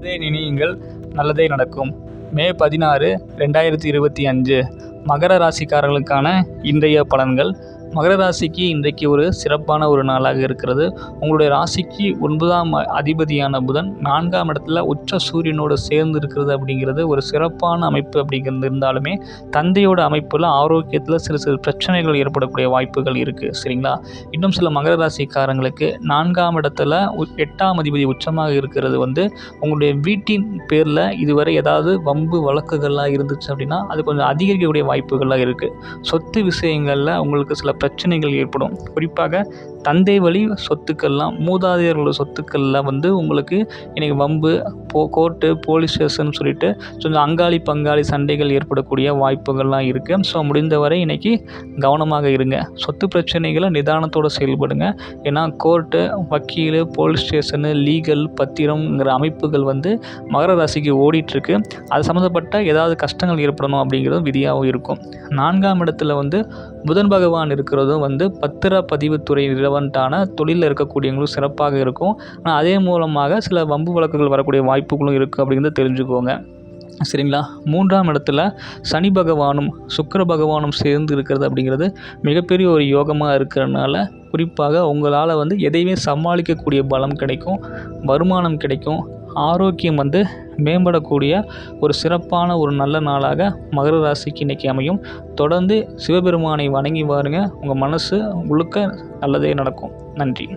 நல்லதே நினையுங்கள் நல்லதே நடக்கும். மே பதினாறு ரெண்டாயிரத்தி இருபத்தி அஞ்சு. மகர ராசிக்காரர்களுக்கான இன்றைய பலன்கள் மகர ராசிக்கு இன்றைக்கு ஒரு சிறப்பான ஒரு நாளாக இருக்கிறது. உங்களுடைய ராசிக்கு ஒன்பதாம் அதிபதியான புதன் நான்காம் இடத்துல உச்ச சூரியனோடு சேர்ந்து இருக்கிறது அப்படிங்கிறது ஒரு சிறப்பான அமைப்பு அப்படிங்கிறது இருந்தாலுமே தந்தையோட அமைப்பில் ஆரோக்கியத்தில் சிறு சிறு பிரச்சனைகள் ஏற்படக்கூடிய வாய்ப்புகள் இருக்குது சரிங்களா? இன்னும் சில மகர ராசிக்காரங்களுக்கு நான்காம் இடத்துல உ- எட்டாம் அதிபதி உச்சமாக இருக்கிறது வந்து உங்களுடைய வீட்டின் பேரில் இதுவரை ஏதாவது வம்பு வழக்குகள்லாம் இருந்துச்சு அப்படின்னா அது கொஞ்சம் அதிகரிக்கக்கூடிய வாய்ப்புகள்லாம் இருக்குது சொத்து விஷயங்களில் உங்களுக்கு சில பிரச்சனைகள் ஏற்படும். குறிப்பாக தந்தை வழி சொத்துக்கள்லாம் மூதாதையர்களோட சொத்துக்கள்லாம் வந்து உங்களுக்கு இன்றைக்கி வம்பு போ கோர்ட்டு போலீஸ் ஸ்டேஷன் சொல்லிட்டு கொஞ்சம் அங்காளி பங்காளி சண்டைகள் ஏற்படக்கூடிய வாய்ப்புகள்லாம் இருக்குது ஸோ முடிந்தவரை இன்றைக்கி கவனமாக இருங்க. சொத்து பிரச்சனைகளை நிதானத்தோடு செயல்படுங்க. ஏன்னா கோர்ட்டு வக்கீல் போலீஸ் ஸ்டேஷனு லீகல் பத்திரம்ங்கிற அமைப்புகள் வந்து மகர ராசிக்கு ஓடிட்டுருக்கு. அது சம்மந்தப்பட்ட ஏதாவது கஷ்டங்கள் ஏற்படணும் அப்படிங்கிறதும் விதியாகவும் இருக்கும். நான்காம் இடத்துல வந்து புதன் பகவான் இருக்கிறதும் வந்து பத்திர பதிவுத்துறை ரிலவெண்ட்டான தொழிலில் இருக்கக்கூடியவங்களும் சிறப்பாக இருக்கும். ஆனால் அதே மூலமாக சில வம்பு வழக்குகள் வரக்கூடிய வாய்ப்பு வாய்ப்புகளும் இருக்குது அப்படிங்கிறத தெரிஞ்சுக்கோங்க. சரிங்களா? மூன்றாம் இடத்துல சனி பகவானும் சுக்கிர பகவானும் சேர்ந்து இருக்கிறது அப்படிங்கிறது மிகப்பெரிய ஒரு யோகமாக இருக்கிறதுனால குறிப்பாக உங்களால் வந்து எதையுமே சமாளிக்கக்கூடிய பலம் கிடைக்கும் வருமானம் கிடைக்கும் ஆரோக்கியம் வந்து மேம்படக்கூடிய ஒரு சிறப்பான ஒரு நல்ல நாளாக மகர ராசிக்கு இன்றைக்கி அமையும். தொடர்ந்து சிவபெருமானை வணங்கி பாருங்கள் உங்கள் மனசு முழுக்க நல்லதே நடக்கும். நன்றி.